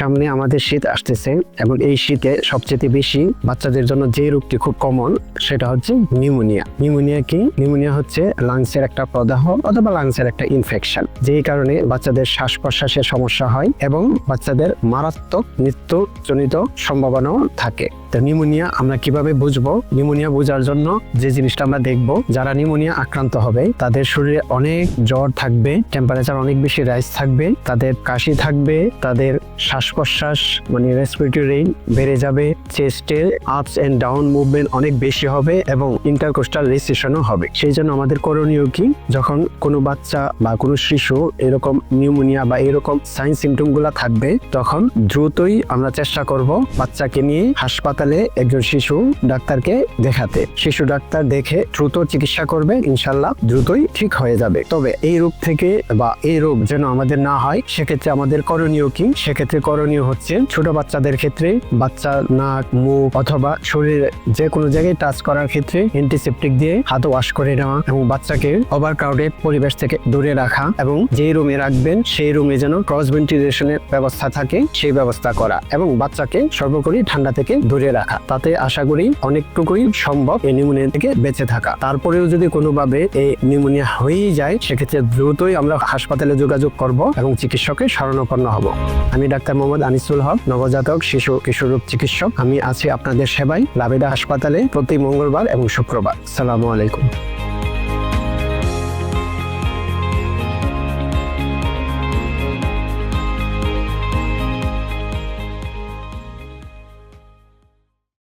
সামনে আমাদের শীত আসতেছে এবং এই শীতে সবচেয়ে বেশি বাচ্চাদের জন্য যে রোগটি খুব কমন সেটা হচ্ছে নিউমোনিয়া নিউমোনিয়া কি? নিউমোনিয়া হচ্ছে লাংসের একটা প্রদাহ অথবা লাংসের একটা ইনফেকশন যেই কারণে বাচ্চাদের শ্বাস প্রশ্বাসের সমস্যা হয় এবং বাচ্চাদের মারাত্মক মৃত্যুজনিত সম্ভাবনাও থাকে। তো নিউমোনিয়া আমরা কীভাবে বুঝব? নিউমোনিয়া বোঝার জন্য যে জিনিসটা আমরা দেখব, যারা নিউমোনিয়া আক্রান্ত হবে, তাদের শরীরে অনেক জ্বর থাকবে টেম্পারেচার অনেক বেশি রাইজ থাকবে, তাদের কাশি থাকবে, তাদের শ্বাস প্রশ্বাস মানে রেসপিরেটরি রেট বেড়ে যাবে চেস্টের আপস এন্ড ডাউন মুভমেন্ট অনেক বেশি হবে এবং ইন্টারকোস্টাল রেসিশনও হবে। সেই জন্য আমাদের করণীয় কি? যখন কোনো বাচ্চা বা কোনো শিশু এরকম নিউমোনিয়া বা এরকম সাইন সিমটমগুলা থাকবে, তখন দ্রুতই আমরা চেষ্টা করব বাচ্চাকে নিয়ে হাসপাতালে একজন শিশু ডাক্তারকে দেখাতে। শিশু ডাক্তার দেখে দ্রুত চিকিৎসা করবে, ইনশাল্লাহ দ্রুতই ঠিক হয়ে যাবে। তবে এই রোগ থেকে বা এই রোগ যেন আমাদের না হয়, সেক্ষেত্রে আমাদের করণীয় কি? সেক্ষেত্রে করণীয় হচ্ছে ছোট বাচ্চাদের ক্ষেত্রে বাচ্চা নাক, মুখ অথবা শরীরে যে কোনো জায়গায় টাচ করার ক্ষেত্রে অ্যান্টিসেপটিক দিয়ে হাত ওয়াশ করে নেওয়া এবং বাচ্চাকে ওভার ক্রাউডেড পরিবেশ থেকে দূরে রাখা এবং যে রুমে রাখবেন, সেই রুমে যেন ক্রস ভেন্টিলেশনের ব্যবস্থা থাকে, সেই ব্যবস্থা করা এবং বাচ্চাকে সর্বোপরি ঠান্ডা থেকে দূরে রাখা। তাতে আশা করি অনেকটুকুই সম্ভব এই নিউমোনিয়া থেকে বেঁচে থাকা। তারপরেও যদি কোনোভাবে এই নিউমোনিয়া হয়েই যায়, সেক্ষেত্রে দ্রুতই আমরা হাসপাতালে যোগাযোগ করব এবং চিকিৎসকের শরণাপন্ন হব। আমি ডাক্তার মোহাম্মদ আনিসুল হক, নবজাতক শিশু কিশোর চিকিৎসক। আমি আছি আপনাদের সেবায়, লাভেদা হাসপাতালে প্রতি মঙ্গলবার এবং শুক্রবার। সালামু আলাইকুম।